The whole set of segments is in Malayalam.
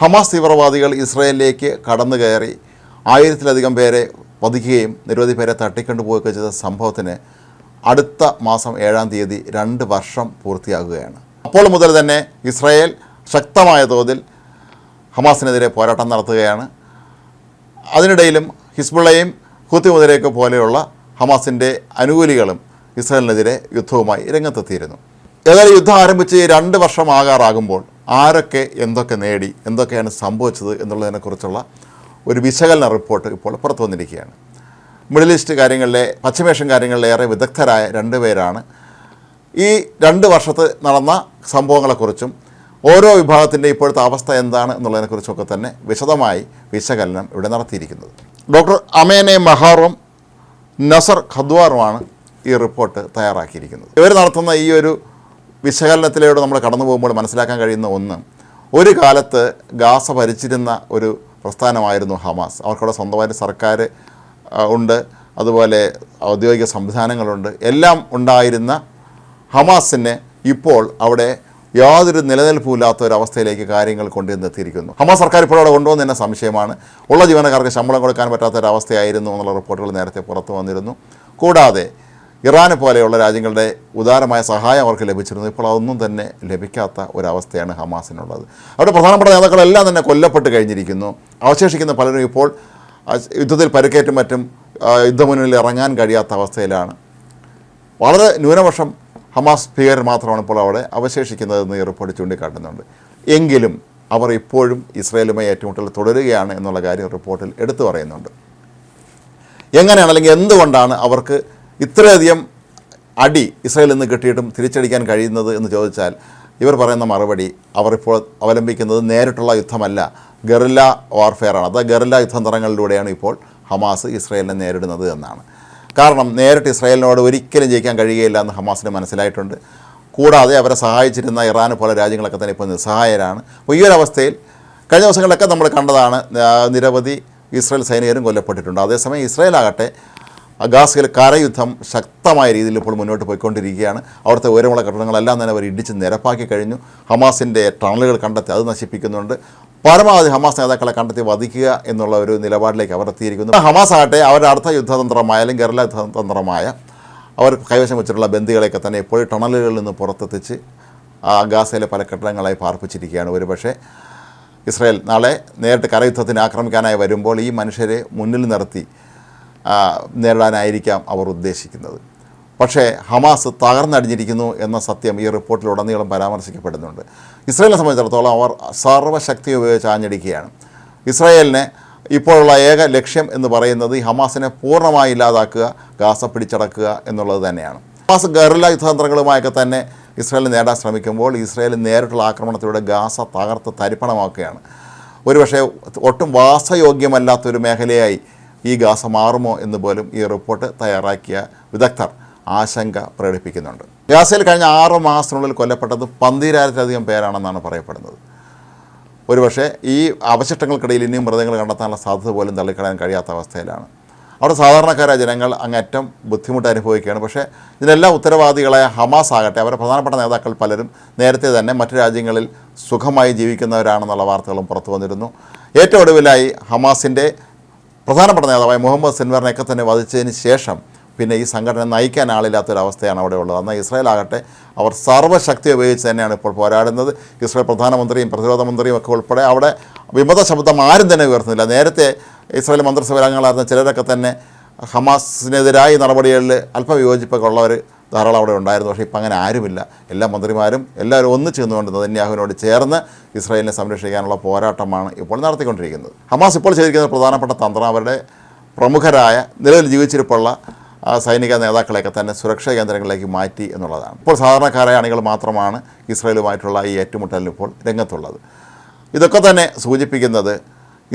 ഹമാസ് തീവ്രവാദികൾ ഇസ്രയേലിലേക്ക് കടന്നു കയറി ആയിരത്തിലധികം പേരെ വധിക്കുകയും നിരവധി പേരെ തട്ടിക്കൊണ്ടുപോവുകയൊക്കെ ചെയ്ത സംഭവത്തിന് അടുത്ത മാസം ഏഴാം തീയതി രണ്ട് വർഷം പൂർത്തിയാകുകയാണ്. അപ്പോൾ മുതൽ തന്നെ ഇസ്രയേൽ ശക്തമായ തോതിൽ ഹമാസിനെതിരെ പോരാട്ടം നടത്തുകയാണ്. അതിനിടയിലും ഹിസ്ബുള്ളയും ഹുത്തി മുതലേക്ക് പോലെയുള്ള ഹമാസിന്റെ അനുകൂലികളും ഇസ്രയേലിനെതിരെ യുദ്ധവുമായി രംഗത്തെത്തിയിരുന്നു. ഏതായാലും യുദ്ധം ആരംഭിച്ച് രണ്ട് വർഷം ആകാറാകുമ്പോൾ ആരൊക്കെ എന്തൊക്കെ നേടി എന്തൊക്കെയാണ് സംഭവിച്ചത് എന്നുള്ളതിനെക്കുറിച്ചുള്ള ഒരു വിശകലന റിപ്പോർട്ട് ഇപ്പോൾ പുറത്തു വന്നിരിക്കുകയാണ്. മിഡിൽ ഈസ്റ്റ് കാര്യങ്ങളിലെ പശ്ചിമേഷ്യൻ കാര്യങ്ങളിലെ ഏറെ വിദഗ്ധരായ രണ്ട് പേരാണ്. ഈ രണ്ട് വർഷത്ത് നടന്ന സംഭവങ്ങളെക്കുറിച്ചും ഓരോ വിഭാഗത്തിന്റെ ഇപ്പോഴത്തെ അവസ്ഥ എന്താണ് എന്നുള്ളതിനെക്കുറിച്ചൊക്കെ തന്നെ വിശദമായി വിശകലനം ഇവിടെ നടത്തിയിരിക്കുന്നത്. ഡോക്ടർ അമേനെ മഹാറും നസർ ഖദ്വാറുമാണ് ഈ റിപ്പോർട്ട് തയ്യാറാക്കിയിരിക്കുന്നത്. ഇവർ നടത്തുന്ന ഈ ഒരു വിശകലനത്തിലൂടെ നമ്മൾ കടന്നു പോകുമ്പോൾ മനസ്സിലാക്കാൻ കഴിയുന്ന ഒന്ന് ഒരു കാലത്ത് ഗാസ ഭരിച്ചിരുന്ന ഒരു പ്രസ്ഥാനമായിരുന്നു ഹമാസ്. അവർക്കവിടെ സ്വന്തമായിട്ട് സർക്കാർ ഉണ്ട്. അതുപോലെ ഔദ്യോഗിക സംവിധാനങ്ങളുണ്ട്. എല്ലാം ഉണ്ടായിരുന്ന ഹമാസിനെ ഇപ്പോൾ അവിടെ യാതൊരു നിലനിൽപ്പുമില്ലാത്ത ഒരു അവസ്ഥയിലേക്ക് കാര്യങ്ങൾ കൊണ്ടുവന്നെത്തിയിരിക്കുന്നു ഹമാസ് സർക്കാർ ഇപ്പോൾ അവിടെ കൊണ്ടുവന്ന് തന്നെ സംശയമാണ്. ഉള്ള ജീവനക്കാർക്ക് ശമ്പളം കൊടുക്കാൻ പറ്റാത്ത ഒരു അവസ്ഥയായിരുന്നു എന്നുള്ള റിപ്പോർട്ടുകൾ നേരത്തെ പുറത്തു വന്നിരുന്നു. കൂടാതെ ഇറാനെ പോലെയുള്ള രാജ്യങ്ങളുടെ ഉദാരമായ സഹായം അവർക്ക് ലഭിച്ചിരുന്നു. ഇപ്പോൾ അതൊന്നും തന്നെ ലഭിക്കാത്ത ഒരവസ്ഥയാണ് ഹമാസിനുള്ളത്. അവിടെ പ്രധാനപ്പെട്ട നേതാക്കളെല്ലാം തന്നെ കൊല്ലപ്പെട്ട് കഴിഞ്ഞിരിക്കുന്നു. അവശേഷിക്കുന്ന പലരും ഇപ്പോൾ യുദ്ധത്തിൽ പരുക്കേറ്റും മറ്റും യുദ്ധമുന്നിൽ ഇറങ്ങാൻ കഴിയാത്ത അവസ്ഥയിലാണ്. വളരെ ന്യൂനപക്ഷം ഹമാസ് ഭീകരർ മാത്രമാണ് ഇപ്പോൾ അവിടെ അവശേഷിക്കുന്നതെന്ന് ഈ റിപ്പോർട്ട് ചൂണ്ടിക്കാട്ടുന്നുണ്ട്. എങ്കിലും അവർ ഇപ്പോഴും ഇസ്രയേലുമായി ഏറ്റുമുട്ടൽ തുടരുകയാണ് എന്നുള്ള കാര്യം റിപ്പോർട്ടിൽ എടുത്തു പറയുന്നുണ്ട്. എങ്ങനെയാണ് അല്ലെങ്കിൽ എന്തുകൊണ്ടാണ് അവർക്ക് ഇത്രയധികം അടി ഇസ്രായേലിൽ നിന്ന് കിട്ടിയിട്ടും തിരിച്ചടിക്കാൻ കഴിയുന്നത് എന്ന് ചോദിച്ചാൽ ഇവർ പറയുന്ന മറുപടി അവർ ഇപ്പോൾ അവലംബിക്കുന്നത് നേരിട്ടുള്ള യുദ്ധമല്ല ഗറില്ല വാർഫെയറാണ് അത് ഗറില്ല യുദ്ധതന്ത്രങ്ങളിലൂടെയാണ് ഇപ്പോൾ ഹമാസ് ഇസ്രായേലിനെ നേരിടുന്നത് എന്നാണ്. കാരണം നേരിട്ട് ഇസ്രായേലിനോട് ഒരിക്കലും ജയിക്കാൻ കഴിയുകയില്ല എന്ന് ഹമാസിന് മനസ്സിലായിട്ടുണ്ട്. കൂടാതെ അവരെ സഹായിച്ചിരുന്ന ഇറാൻ പോലെ രാജ്യങ്ങളൊക്കെ തന്നെ ഇപ്പോൾ നിസ്സഹായരാണ്. അപ്പോൾ ഈ ഒരു അവസ്ഥയിൽ കഴിഞ്ഞ ദിവസങ്ങളിലൊക്കെ നമ്മൾ കണ്ടതാണ് നിരവധി ഇസ്രായേൽ സൈനികരും കൊല്ലപ്പെട്ടിട്ടുണ്ട്. അതേസമയം ഇസ്രായേൽ ആകട്ടെ ഗാസയിൽ കരയുദ്ധം ശക്തമായ രീതിയിൽ ഇപ്പോൾ മുന്നോട്ട് പോയിക്കൊണ്ടിരിക്കുകയാണ്. അവിടുത്തെ ഉയരമുള്ള കെട്ടിടങ്ങളെല്ലാം തന്നെ അവർ ഇടിച്ച് നിരപ്പാക്കി കഴിഞ്ഞു. ഹമാസിന്റെ ടണലുകൾ കണ്ടെത്തി അത് നശിപ്പിക്കുന്നുണ്ട്. പരമാവധി ഹമാസ് നേതാക്കളെ കണ്ടെത്തി വധിക്കുക എന്നുള്ള ഒരു നിലപാടിലേക്ക് അവർ എത്തിയിരിക്കുന്നു. ഹമാസ് ആകട്ടെ അവരുടെ അടുത്ത യുദ്ധതന്ത്രമായ അല്ലെങ്കിൽ കേരള യുദ്ധതന്ത്രമായ അവർ കൈവശം വെച്ചിട്ടുള്ള ബന്ദികളെയൊക്കെ തന്നെ ഇപ്പോൾ ടണലുകളിൽ നിന്ന് പുറത്തെത്തിച്ച് ഗാസയിലെ പല കെട്ടിടങ്ങളായി പാർപ്പിച്ചിരിക്കുകയാണ്. ഒരുപക്ഷെ ഇസ്രായേൽ നാളെ നേരിട്ട് കരയുദ്ധത്തിന് ആക്രമിക്കാനായി വരുമ്പോൾ ഈ മനുഷ്യരെ മുന്നിൽ നിർത്തി നേരിടാനായിരിക്കാം അവർ ഉദ്ദേശിക്കുന്നത്. പക്ഷേ ഹമാസ് തകർന്നടിഞ്ഞിരിക്കുന്നു എന്ന സത്യം ഈ റിപ്പോർട്ടിലുടനീളം പരാമർശിക്കപ്പെടുന്നുണ്ട്. ഇസ്രയേലിനെ സംബന്ധിച്ചിടത്തോളം അവർ സർവശക്തി ഉപയോഗിച്ച് ആഞ്ഞടിക്കുകയാണ്. ഇസ്രയേലിനെ ഇപ്പോഴുള്ള ഏക ലക്ഷ്യം എന്ന് പറയുന്നത് ഈ ഹമാസിനെ പൂർണമായി ഇല്ലാതാക്കുക ഗാസ പിടിച്ചടക്കുക എന്നുള്ളത് തന്നെയാണ്. ഹമാസ് ഗറില്ല യുദ്ധതന്ത്രങ്ങളുമായൊക്കെ തന്നെ ഇസ്രായേൽ നേടാൻ ശ്രമിക്കുമ്പോൾ ഇസ്രായേൽ നേരിട്ടുള്ള ആക്രമണത്തിലൂടെ ഗാസ തകർത്ത് തരിപ്പണമാക്കുകയാണ്. ഒരുപക്ഷെ ഒട്ടും വാസയോഗ്യമല്ലാത്തൊരു മേഖലയായി ഈ ഗാസ മാറുമോ എന്ന് പോലും ഈ റിപ്പോർട്ട് തയ്യാറാക്കിയ വിദഗ്ധർ ആശങ്ക പ്രകടിപ്പിക്കുന്നുണ്ട്. ഗാസയിൽ കഴിഞ്ഞ ആറ് മാസത്തിനുള്ളിൽ കൊല്ലപ്പെട്ടത് പന്തിരായിരത്തിലധികം പേരാണെന്നാണ് പറയപ്പെടുന്നത്. ഒരുപക്ഷെ ഈ അവശിഷ്ടങ്ങൾക്കിടയിൽ ഇനിയും മൃതങ്ങൾ കണ്ടെത്താനുള്ള സാധ്യത പോലും തള്ളിക്കളയാൻ കഴിയാത്ത അവസ്ഥയിലാണ്. അവിടെ സാധാരണക്കാരായ ജനങ്ങൾ അങ്ങേറ്റം ബുദ്ധിമുട്ട് അനുഭവിക്കുകയാണ്. പക്ഷേ ഇതിനെല്ലാം ഉത്തരവാദികളായ ഹമാസ് ആകട്ടെ അവരുടെ പ്രധാനപ്പെട്ട നേതാക്കൾ പലരും നേരത്തെ തന്നെ മറ്റു രാജ്യങ്ങളിൽ സുഖമായി ജീവിക്കുന്നവരാണെന്നുള്ള വാർത്തകളും പുറത്തു വന്നിരുന്നു. ഏറ്റവും ഒടുവിലായി ഹമാസിന്റെ പ്രധാനപ്പെട്ട നേതാവായ മുഹമ്മദ് സിൻവറിനെയൊക്കെ തന്നെ വധിച്ചതിന് ശേഷം പിന്നെ ഈ സംഘടന നയിക്കാൻ ആളില്ലാത്തൊരവസ്ഥയാണ് അവിടെ ഉള്ളത്. എന്നാൽ ഇസ്രായേൽ ആകട്ടെ അവർ സർവശക്തി ഉപയോഗിച്ച് തന്നെയാണ് ഇപ്പോൾ പോരാടുന്നത്. ഇസ്രായേൽ പ്രധാനമന്ത്രിയും പ്രതിരോധ മന്ത്രിയും ഒക്കെ ഉൾപ്പെടെ അവിടെ വിമത ശബ്ദം ആരും തന്നെ ഉയർത്തുന്നില്ല. നേരത്തെ ഇസ്രായേൽ മന്ത്രിസഭാംഗങ്ങളായിരുന്ന ചിലരൊക്കെ തന്നെ ഹമാസിനെതിരായി നടപടികളിൽ അല്പം വിയോജിപ്പൊക്കെ ഉള്ളവർ ധാരാളം അവിടെ ഉണ്ടായിരുന്നു. പക്ഷേ ഇപ്പം അങ്ങനെ ആരുമില്ല. എല്ലാ മന്ത്രിമാരും എല്ലാവരും ഒന്നിച്ചു നിന്നുകൊണ്ട് നെതന്യാഹുവിനോട് ചേർന്ന് ഇസ്രായേലിനെ സംരക്ഷിക്കാനുള്ള പോരാട്ടമാണ് ഇപ്പോൾ നടത്തിക്കൊണ്ടിരിക്കുന്നത്. ഹമാസ് ഇപ്പോൾ ചെയ്തിരിക്കുന്ന പ്രധാനപ്പെട്ട തന്ത്രം അവരുടെ പ്രമുഖരായ നിലവിൽ ജീവിച്ചിരിപ്പുള്ള സൈനിക നേതാക്കളെയൊക്കെ തന്നെ സുരക്ഷാ കേന്ദ്രങ്ങളിലേക്ക് മാറ്റി എന്നുള്ളതാണ്. ഇപ്പോൾ സാധാരണക്കാരായ അണികൾ മാത്രമാണ് ഇസ്രായേലുമായിട്ടുള്ള ഈ ഏറ്റുമുട്ടലിന് ഇപ്പോൾ രംഗത്തുള്ളത്. ഇതൊക്കെ തന്നെ സൂചിപ്പിക്കുന്നത്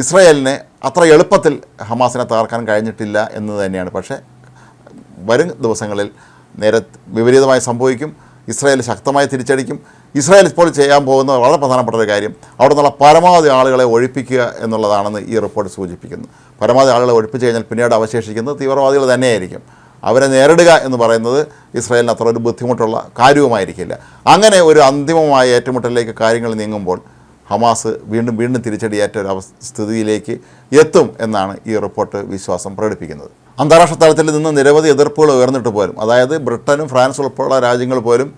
ഇസ്രായേലിനെ അത്ര എളുപ്പത്തിൽ ഹമാസിനെ തകർക്കാൻ കഴിഞ്ഞിട്ടില്ല എന്ന് തന്നെയാണ്. പക്ഷേ വരും ദിവസങ്ങളിൽ നേരെ വിപരീതമായി സംഭവിക്കും. ഇസ്രായേൽ ശക്തമായി തിരിച്ചടിക്കും. ഇസ്രായേൽ ഇപ്പോൾ ചെയ്യാൻ പോകുന്ന വളരെ പ്രധാനപ്പെട്ട ഒരു കാര്യം. അവിടെ നിന്നുള്ള പരമാവധി ആളുകളെ ഒഴിപ്പിക്കുക എന്നുള്ളതാണെന്ന് ഈ റിപ്പോർട്ട് സൂചിപ്പിക്കുന്നു. പരമാവധി ആളുകളെ ഒഴിപ്പിച്ച് കഴിഞ്ഞാൽ പിന്നീട് അവശേഷിക്കുന്നത് തീവ്രവാദികൾ തന്നെയായിരിക്കും. അവരെ നേരിടുക എന്ന് പറയുന്നത് ഇസ്രായേലിന് അത്ര ഒരു ബുദ്ധിമുട്ടുള്ള കാര്യവുമായിരിക്കില്ല. അങ്ങനെ ഒരു അന്തിമമായ ഏറ്റുമുട്ടലിലേക്ക് കാര്യങ്ങൾ നീങ്ങുമ്പോൾ ഹമാസ് വീണ്ടും വീണ്ടും തിരിച്ചടിയേറ്റ ഒരു അവ സ്ഥിതിയിലേക്ക് എത്തും എന്നാണ് ഈ റിപ്പോർട്ട് വിശ്വാസം പ്രകടിപ്പിക്കുന്നത്. അന്താരാഷ്ട്ര തലത്തിൽ നിന്ന് നിരവധി എതിർപ്പുകൾ ഉയർന്നിട്ട് പോലും അതായത് ബ്രിട്ടനും ഫ്രാൻസ് ഉൾപ്പെടെയുള്ള രാജ്യങ്ങൾ പോലും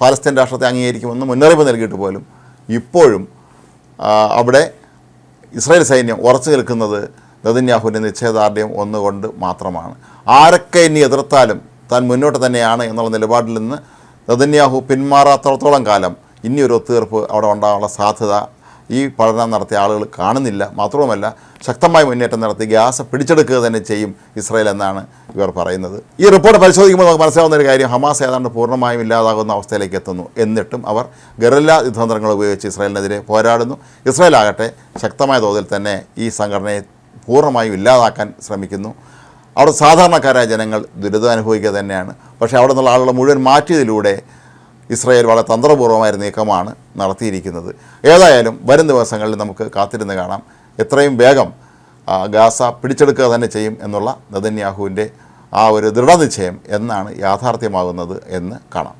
ഫലസ്തീൻ രാഷ്ട്രത്തെ അംഗീകരിക്കുമെന്ന് മുന്നറിയിപ്പ് നൽകിയിട്ട് പോലും ഇപ്പോഴും അവിടെ ഇസ്രായേൽ സൈന്യം ഉറച്ചു നിൽക്കുന്നത് നദിന്യാഹുവിന്റെ നിശ്ചയദാർഢ്യം ഒന്നുകൊണ്ട് മാത്രമാണ്. ആരൊക്കെ ഇനി എതിർത്താലും താൻ മുന്നോട്ട് തന്നെയാണ് എന്നുള്ള നിലപാടിൽ നിന്ന് നദിന്യാഹു പിന്മാറാത്തടത്തോളം കാലം ഇനി ഒരു ഒത്തുതീർപ്പ് അവിടെ ഉണ്ടാകാനുള്ള സാധ്യത ഈ പഠനം നടത്തിയ ആളുകൾ കാണുന്നില്ല. മാത്രവുമല്ല ശക്തമായ മുന്നേറ്റം നടത്തി ഗ്യാസ് പിടിച്ചെടുക്കുക തന്നെ ചെയ്യും ഇസ്രയേൽ എന്നാണ് ഇവർ പറയുന്നത്. ഈ റിപ്പോർട്ട് പരിശോധിക്കുമ്പോൾ നമുക്ക് മനസ്സിലാവുന്ന ഒരു കാര്യം ഹമാസ് ഏതാണ്ട് പൂർണമായും ഇല്ലാതാകുന്ന അവസ്ഥയിലേക്ക് എത്തുന്നു. എന്നിട്ടും അവർ ഗറില്ല യുദ്ധതന്ത്രങ്ങൾ ഉപയോഗിച്ച് ഇസ്രയേലിനെതിരെ പോരാടുന്നു. ഇസ്രായേൽ ആകട്ടെ ശക്തമായ തോതിൽ തന്നെ ഈ സംഘടനയെ പൂർണമായും ഇല്ലാതാക്കാൻ ശ്രമിക്കുന്നു. അവിടെ സാധാരണക്കാരായ ജനങ്ങൾ ദുരിതം അനുഭവിക്കുക തന്നെയാണ്. പക്ഷേ അവിടെ നിന്നുള്ള ആളുകളെ മുഴുവൻ മാറ്റിയതിലൂടെ ഇസ്രായേൽ വളരെ തന്ത്രപൂർവമായ നീക്കമാണ് നടത്തിയിരിക്കുന്നത്. ഏതായാലും വരും ദിവസങ്ങളിൽ നമുക്ക് കാത്തിരുന്ന് കാണാം. എത്രയും വേഗം ഗാസ പിടിച്ചെടുക്കുക തന്നെ ചെയ്യും എന്നുള്ള നദന്യാഹുവിന്റെ ആ ഒരു ദൃഢനിശ്ചയം എന്നാണ് യാഥാർത്ഥ്യമാകുന്നത് എന്ന് കാണാം.